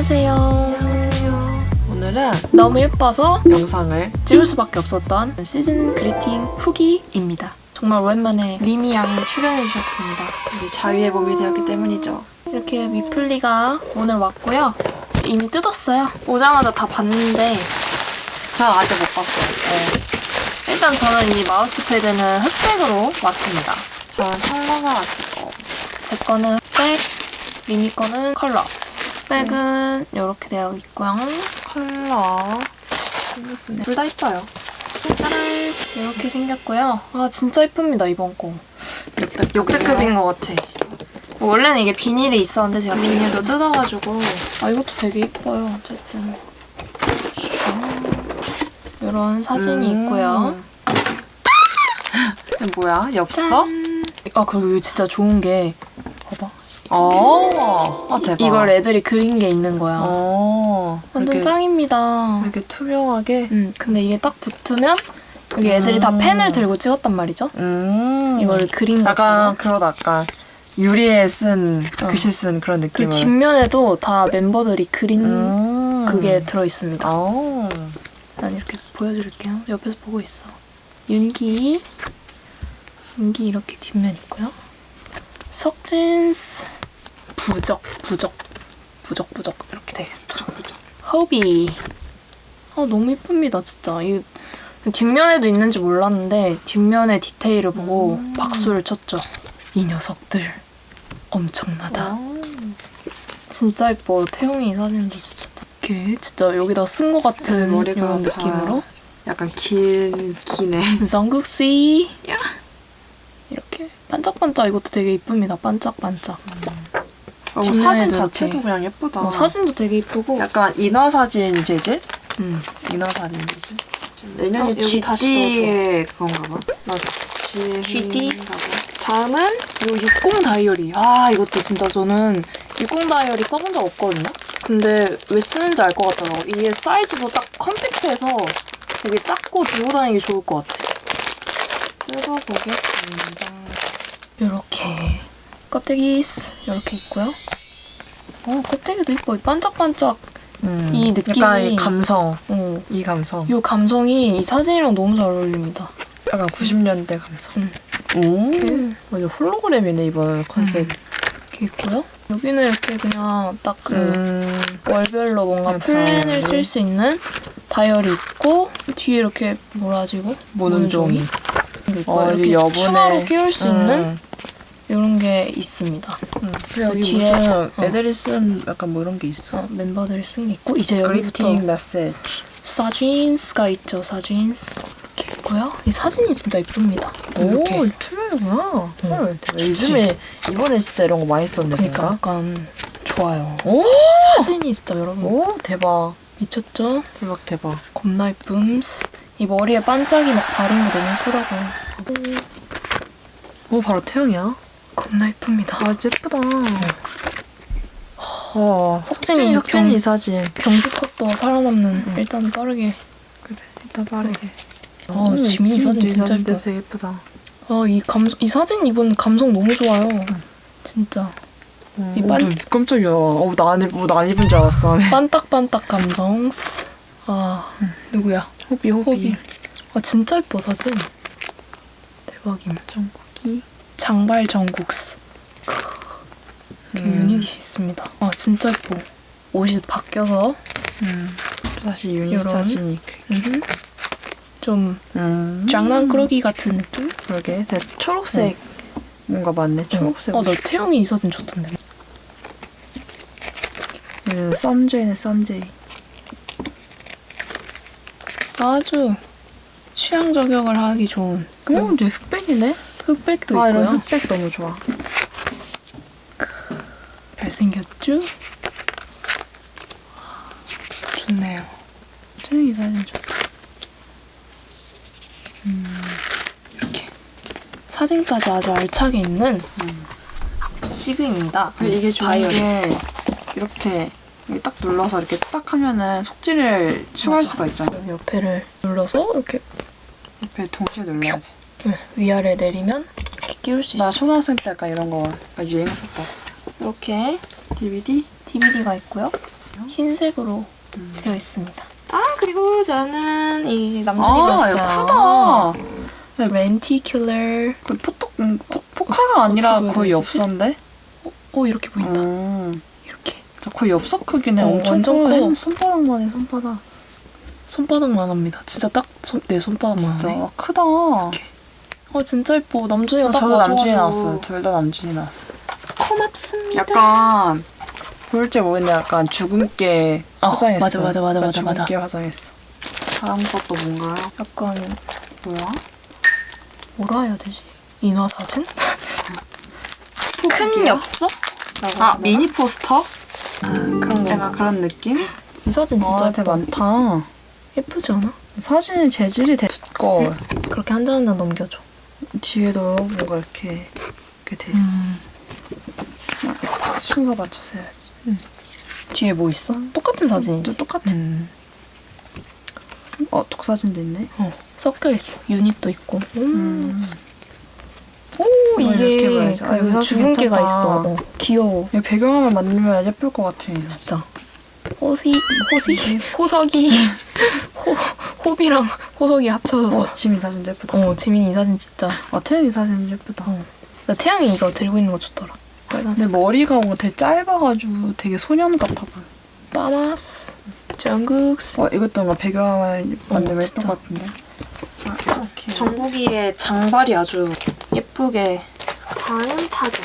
안녕하세요. 안녕하세요. 오늘은 너무 예뻐서 영상을 찍을 수밖에 없었던 시즌 그리팅 후기입니다. 정말 오랜만에 리미 양이 출연해 주셨습니다. 이제 자위의 몸이 되었기 때문이죠. 이렇게 미플리가 오늘 왔고요. 이미 뜯었어요. 오자마자 다 봤는데 전 아직 못 봤어요. 일단 저는 이 마우스 패드는 흑백으로 왔습니다. 저는 컬러가 왔고 제 거는 흑백, 리미 거는 컬러. 흑백은 이렇게 되어 있고요. 컬러 생겼습니다. 둘 다 이뻐요. 짜란! 이렇게 생겼고요. 아 진짜 이쁩니다 이번 거. 역대 역대급인 것 같아. 원래는 이게 비닐이 있었는데 제가 비닐도 뜯어가지고 아 이것도 되게 이뻐요. 어쨌든 이런 사진이 음. 있고요. 뭐야? 엽서? 짠. 아 그리고 이거 진짜 좋은 게. 어, 아 대박. 이걸 애들이 그린 게 있는 거야. 어, 완전 이렇게, 짱입니다. 이렇게 투명하게. 음 근데 이게 딱 붙으면 여기 애들이 다 음. 펜을 들고 찍었단 말이죠. 음. 이거를 그린 약간 것처럼. 그거 약간 유리에 쓴 어. 글씨 쓴 그런 그 느낌을. 뒷면에도 다 멤버들이 그린 음. 그게 들어 있습니다. 어. 난 이렇게 보여드릴게요. 옆에서 보고 있어. 윤기. 윤기 이렇게 뒷면 있고요. 석진스. 부적, 부적. 부적, 부적. 이렇게 되겠다. 허비. 아, 너무 이쁩니다, 진짜. 이 뒷면에도 있는지 몰랐는데, 뒷면의 디테일을 보고 음. 박수를 쳤죠. 이 녀석들. 엄청나다. 어. 진짜 예뻐. 태용이 이 사진도 진짜 이렇게 진짜 여기다 쓴 것 같은 이런 다 느낌으로. 약간 긴 기네. 정국 씨 야. 이렇게 반짝반짝 이것도 되게 이쁩니다. 반짝반짝. 어, 사진 이렇게. 자체도 그냥 예쁘다. 어, 사진도 되게 이쁘고. 약간 인화 사진 재질? 음. 인화 사진 재질. 어, 여기 다시 GD의 그건가 봐. 맞아. GD인가 다음은 요60 다이어리. 아 이것도 진짜 저는 60 다이어리 써본 적 없거든요. 근데 왜 쓰는지 알 것 같더라고. 이게 사이즈도 딱 컴팩트해서 되게 작고 들고 다니기 좋을 것 같아. 뜯어보겠습니다. 요렇게 껍데기 이렇게 있고요. 어 껍데기도 이뻐. 이 반짝반짝. 음, 이 느낌이- 약간 이 감성. 어. 이 감성. 요 감성이 이 사진이랑 너무 잘 어울립니다. 약간 90년대 감성. 음. 오. 이렇게, 완전 홀로그램이네 이번 컨셉. 이렇게 있고요. 여기는 이렇게 그냥 딱그 음. 월별로 뭔가 음, 플랜을. 쓸 수 있는 다이어리 있고 뒤에 이렇게 뭐라 하지 이거? 무는 종이. 이거 있고 어, 이렇게 여분의- 추가로 끼울 수 있는 음. 이런 게 있습니다. 음. 그리고 여기 뒤에- 무슨 어. 애들이 쓴 약간 뭐 이런 게 있어. 어, 멤버들이 쓴 게 있고 이제 여기부터 그리팅 메시지. 사진스가 있죠. 사진스 이렇게 있고요. 이 사진이 진짜 이쁩니다. 이렇게 오, 투명이구나. 응. 헐, 대박. 좋지. 요즘에 이번에 진짜 이런 거 많이 썼네. 그러니까 뭔가. 약간 좋아요. 오, 사진이 진짜 여러분 오, 대박. 미쳤죠? 대박, 대박. 겁나 이쁨스. 이 머리에 반짝이 막 바른 거 너무 예쁘다고. 오, 바로 태영이야. 겁나 이쁩니다. 아, 예쁘다. 어, 석진이 석진이 병- 이 사진. 병지 컷도 살아남는 일단 빠르게. 그래, 일단 빠르게. 아 지민이 이 사진 진짜 예뻐. 되게 예쁘다. 아 이 감성 이 사진 이번 감성 너무 좋아요. 진짜 이 오, 반- 너 깜짝이야. 어, 나안 입, 나안 입은 줄 알았어. 네. 반딱반딱 감성. 아 누구야? 호비, 호비. 호비. 아 진짜 예뻐 사진. 대박임. 정국이. 장발 정국스. 이렇게 음. 유닛이 있습니다. 아 진짜 예뻐. 옷이 바뀌어서 음. 또 다시 유닛. 사진이. 음. 좀 음. 장난꾸러기 같은 느낌? 그러게. 초록색. 뭔가 많네. 초록색. 어, 나 태영이 이 사진 좋던데. 음, 썸제이네, 썸제이. 아주 취향 저격을 하기 좋은 오, 이제 흑백이네. 흑백도 아, 있고요. 흑백 너무 좋아. 잘생겼죠? 좋네요. 태영이 사진 좋아. 이렇게 사진까지 아주 알차게 있는 시그입니다. 이게 좋은 다이어리. 게 이렇게 딱 눌러서 이렇게 딱 하면은 속지를 추가할 맞아. 수가 있잖아. 옆에를 눌러서 이렇게 옆에 동시에 눌러야 돼. 네, 위아래 내리면 이렇게 끼울 수 나 있어요. 초등학생 때 약간 이런 거 유행했었다. 이렇게 DVD? DVD가 있고요. 흰색으로 음. 되어 있습니다. 아 그리고 저는 이 남준이 아, 크다. 렌티큘러. 그 포토, 음, 포, 포카가 아니라 어떻게 거의 보여야 되지? 엽서인데? 오 이렇게 보인다. 음. 이렇게 저 거의 엽서 크기네. 어, 엄청 완전 커. 커. 손바닥만 해, 손바닥. 손바닥만 합니다. 진짜 딱 내 손바닥만 진짜 하네. 크다. 아 진짜 예뻐. 남준이가 딱 저도 남준이. 나왔어요. 둘 다 남준이 나왔어요. 고맙습니다. 약간 보일지 모르겠는데 약간 주근깨 어, 화장했어. 맞아, 맞아, 맞아, 맞아, 맞아. 주근깨 화장했어. 다음 것도 뭔가요? 약간 뭐야? 뭐라 해야 되지? 인화 사진? 큰? 엽서? 아 미니 포스터? 아 그런 약간 거. 그런 느낌? 이 사진 진짜 아, 되게 많다. 예쁘지 않아? 사진의 재질이 되게 두꺼워. 그렇게 한 장 한 장 넘겨줘. 뒤에도 뭔가 이렇게 이렇게 돼 있어. 음. 순서 맞춰서 해야지. 뒤에 뭐 있어? 똑같은 사진이지? 또 똑같아. 음. 어 독사진도 있네. 어, 섞여 있어. 유닛도 있고. 음. 오, 이거 이렇게 이게 봐야지. 아, 그 사진 주근깨가 괜찮다. 있어. 어, 귀여워. 이 배경화면 만들면 예쁠 것 같아. 진짜. 호시, 호시, 호석이, 호, 호비랑 호석이 합쳐져서. 어, 지민 사진도 예쁘다. 어, 지민이 이 사진 진짜. 아, 태연이 사진 예쁘다. 어. 나 태양이 이거 들고 있는 거 좋더라. 빨간색. 근데 머리가 뭔가 되게 짧아가지고 되게 소년 같아 보여. 빠마스. 정국스. 어, 이것도 뭔가 배경화면 만들면 예쁠 진짜. 것 같은데. 아, 이렇게. 정국이의 장발이 아주 예쁘게. 다음 타자.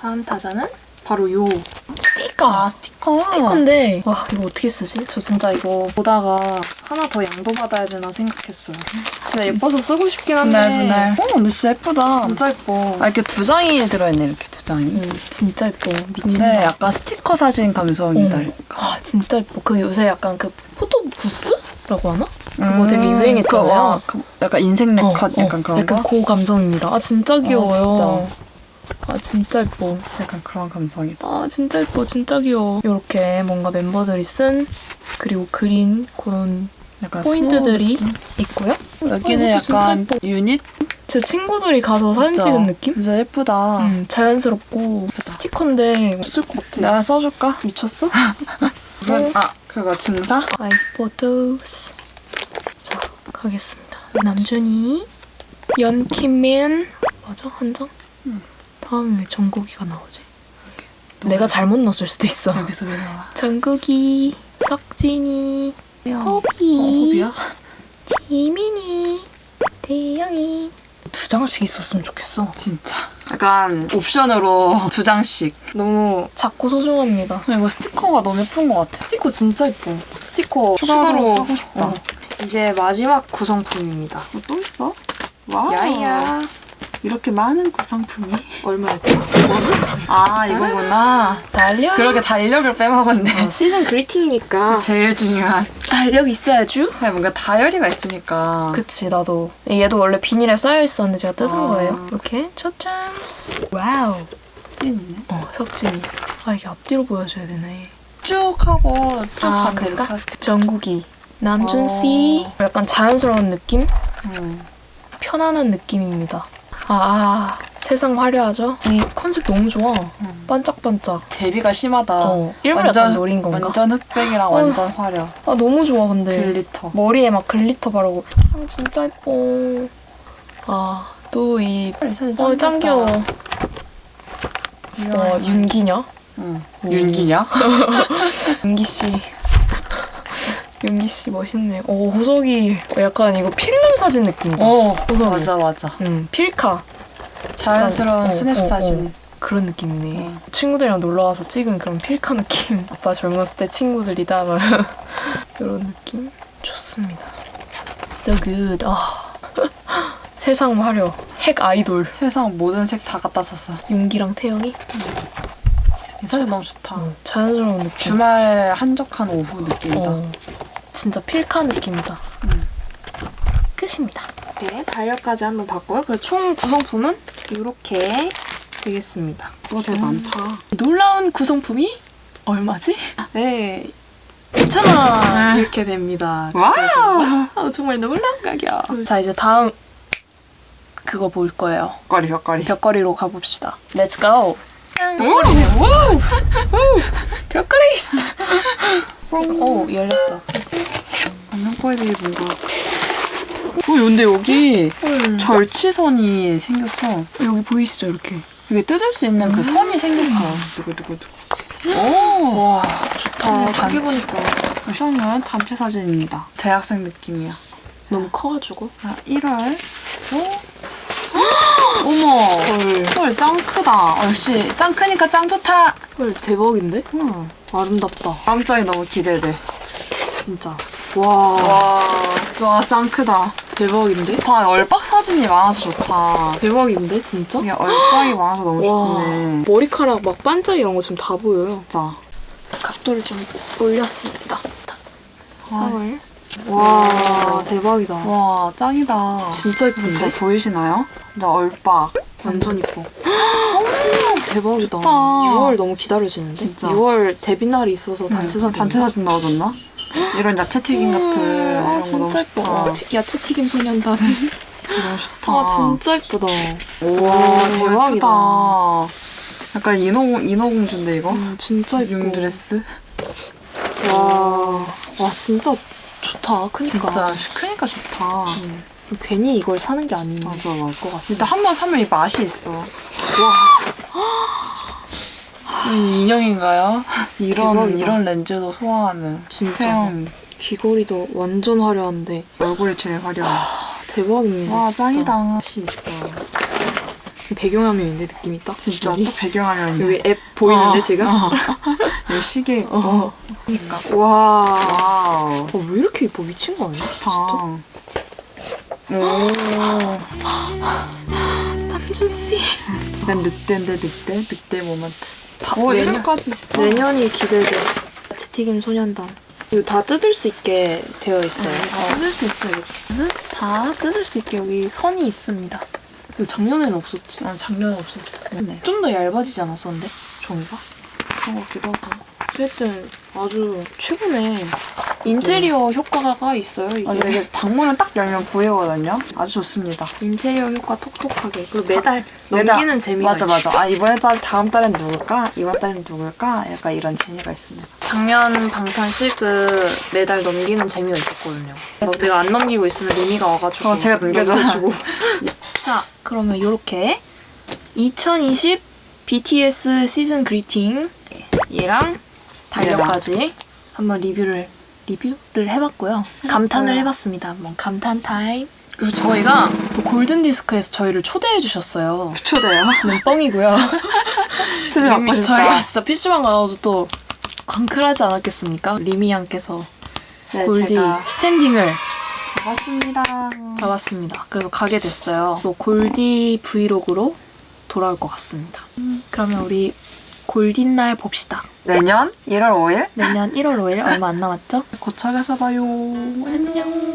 다음 타자는 바로 요 스티커. 아, 스티커. 스티커인데 와 이거 어떻게 쓰지? 저 진짜 이거 보다가 하나 더 양도 받아야 되나 생각했어요. 진짜 예뻐서 쓰고 싶긴 한데. 분할, 분할. 어, 근데 진짜 예쁘다. 진짜 예뻐. 아, 이렇게 두 장이 들어있네, 이렇게 두 장이. 음, 진짜 예뻐. 근데 미친다. 약간 스티커 사진 감성이다. 어. 아 진짜 예뻐. 그 요새 약간 그 포토 부스라고 하나? 그거 음, 되게 유행했잖아요. 와, 그 약간 인생 네컷 약간 그런 약간 거? 고 감성입니다. 아 진짜 귀여워요. 진짜. 아 진짜 예뻐. 약간 그런 감성이다. 아 진짜 예뻐. 진짜 귀여워. 이렇게 뭔가 멤버들이 쓴 그리고 그린 그런 약간 포인트들이 있고요. 느낌? 여기는 진짜 약간. 유닛? 제 친구들이 가서 사진 진짜. 찍은 느낌? 진짜 예쁘다. 음, 자연스럽고 스티커인데 쓸 것 같아. 내가 써줄까? 미쳤어? 이건, 아, 그거 증사? 아이포토스. 자, 가겠습니다. 남준이, 연키맨 맞아 한 장? 다음에 왜 정국이가 나오지? 내가 잘못 넣었을 수도 있어. 여기서 왜 나와? 정국이, 석진이, 호비, 어, 호비야? 지민이, 대영이. 두 장씩 있었으면 좋겠어. 진짜. 약간 옵션으로 두 장씩. 너무 작고 소중합니다. 이거 스티커가 너무 예쁜 것 같아. 스티커 진짜 예뻐. 스티커 추가로 추가로 사고 싶다. 어. 이제 마지막 구성품입니다. 뭐또 있어? 와우. 야야. 이렇게 많은 구성품이. 얼마일까? 아, 이거구나. 달력. 그렇게 달력을 빼먹었네. 시즌 그리팅이니까 제일 중요한. 달력 있어야죠. 아니, 뭔가 다이어리가 있으니까. 그치 나도 얘도 원래 비닐에 쌓여 있었는데 제가 뜯은 아. 거예요. 이렇게 첫장스. 와우. 찐이네. 어 석진이. 아 이게 앞뒤로 보여줘야 되네. 쭉 하고 쭉 아 반대로 그럴까? 정국이. 남준 어. 씨. 약간 자연스러운 느낌? 음. 편안한 느낌입니다. 아, 아 세상 화려하죠? 이 컨셉 너무 좋아. 음. 반짝반짝. 대비가 심하다. 어 일부러 약간 노린 건가? 완전 흑백이랑 어. 완전 화려. 아 너무 좋아 근데. 글리터. 머리에 막 글리터 바르고 아 진짜 예뻐 아 또 이 어, 짱 귀여워. 어, 윤기냐? 응. 오. 윤기냐? 윤기 씨. 윤기 씨 멋있네. 오, 호석이 약간 이거 필름 사진 느낌이다. 어, 호석이. 맞아 맞아. 응, 필카. 자연스러운 어, 스냅 어, 어. 사진. 그런 느낌이네. 어. 친구들이랑 놀러 와서 찍은 그런 필카 느낌. 아빠 젊었을 때 친구들이다. 막 이런 느낌. 좋습니다. So good. 아. 세상 화려. 핵 아이돌. 세상 모든 색 다 갖다 썼어. 윤기랑 태영이. 이 사진 너무 좋다. 어, 자연스러운 느낌. 주말 한적한 오후 느낌이다. 어, 진짜 필카 느낌이다. 음. 끝입니다. 네, 달력까지 한번 봤고요. 그리고 총 구성품은 이렇게 되겠습니다. 어, 되게 많다. 놀라운 구성품이 얼마지? 네. 5,000원 이렇게 됩니다. 와! 아, 정말 놀라운 가격. 자, 이제 다음 그거 볼 거예요. 벽걸이 벽걸이. 벽걸이로 가봅시다. Let's go. 오! 오! 오! 별그레이스! 오, 열렸어. 안면거에 대해 뭔가. 어, 근데 여기 헐. 절취선이 생겼어. 여기 보이시죠, 이렇게? 이게 뜯을 수 있는 그 선이 생겼어. 두구두구두구. 오! 와, 좋다. 단체. 크게 보니까 시험은 단체 사진입니다. 대학생 느낌이야. 너무 커가지고. 아, 1월. 오? 어머! 헐. 헐, 짱 크다. 어, 역시 짱 크니까 짱 좋다. 헐, 대박인데? 응. 아름답다. 장이 너무 기대돼. 진짜. 와. 와, 와, 짱 크다. 대박인데? 좋다. 얼빡 사진이 많아서 좋다. 대박인데, 진짜? 이게 얼빡이 많아서 너무 와, 좋네. 머리카락 막 반짝 이런 거 지금 다 보여요. 진짜. 각도를 좀 올렸습니다. 서울. 와, 대박이다. 와, 짱이다. 진짜 잘 예쁜데? 보이시나요? 진짜 얼빡. 완전 이뻐. 대박이다. 좋다. 6월 너무 기다려지는데? 진짜. 6월 데뷔 날이 있어서 단체 사진. 단체 사진 넣어줬나? 이런 야채 튀김 같은 아, 이런 거 진짜 예뻐. 아, 튀- 야채 튀김 소년단. 너무 좋다. 아, 진짜 예쁘다. 와, 대박이다. 예쁘다. 약간 인어공, 인어공주인데, 이거? 음, 진짜 예뻐. 융 드레스? 와, 와, 진짜 좋다. 크니까. 진짜 크니까 좋다. 음. 괜히 이걸 사는 게 아닌 맞아, 맞아. 것 같습니다. 일단 한 번 사면 이 맛이 있어. 와. 이 인형인가요? 이런, 대박이다. 이런 렌즈도 소화하는. 진짜. 태양. 귀걸이도 완전 화려한데. 얼굴이 제일 화려해. 아, 대박입니다. 와, 진짜. 짱이다. 맛이 있어. 배경화면인데 느낌이 딱. 진짜 여기, 또 배경화면이. 여기 앱 보이는데 어, 지금? 어. 여기 시계 있고. 어. 그니까. 와. 와우. 어, 왜 이렇게 예뻐? 미친 거 아니야? 좋다. 오. 남준 씨. 약간 늑대인데 늑대? 늑대 모먼트. 다- 오, 내년- 이름까지 있어. 내년이 기대돼. 야채튀김 소년단. 이거 다 뜯을 수 있게 되어 있어요. 다 뜯을 수 있어, 이렇게. 다 뜯을 수 있게 여기 선이 있습니다. 이거 작년에는 없었지. 아, 작년에 없었어. 네. 좀 더 얇아지지 않았었는데? 종이가? 그런 것 같기도 하고. 어쨌든 아주 최근에 인테리어 효과가 있어요. 이게. 맞아, 이게 방문을 딱 열면 보이거든요. 아주 좋습니다. 인테리어 효과 톡톡하게. 그리고 매달 매달- 넘기는 재미가 맞아, 있어. 맞아. 아, 이번에 달, 다음 달엔 누굴까? 이번 달엔 누굴까? 약간 이런 재미가 있습니다. 작년 방탄 시그 매달 넘기는 재미가 있었거든요. 막 내가 안 넘기고 있으면 리미가 와가지고 어, 제가 넘겨줘. 넘겨주고. 자, 그러면 이렇게 2020 BTS 시즌 그리팅 얘랑 달력까지 한번 리뷰를 리뷰를 해봤고요. 감탄을 해봤습니다. 한번 감탄 타임. 그리고 저희가 또 골든 디스크에서 저희를 초대해 주셨어요. 초대요. 네, 뻥이고요. 초대 받고 싶다. 저희가 진짜 PC방 가서 또 광클하지 않았겠습니까? 리미 양께서 네, 골디 제가 스탠딩을 잡았습니다. 잡았습니다. 그래서 가게 됐어요. 또 골디 브이로그로 돌아올 것 같습니다. 그러면 우리 골딘날 봅시다. 내년 1월 5일 내년 1월 5일 얼마 안 남았죠? 고척에서 봐요. 안녕.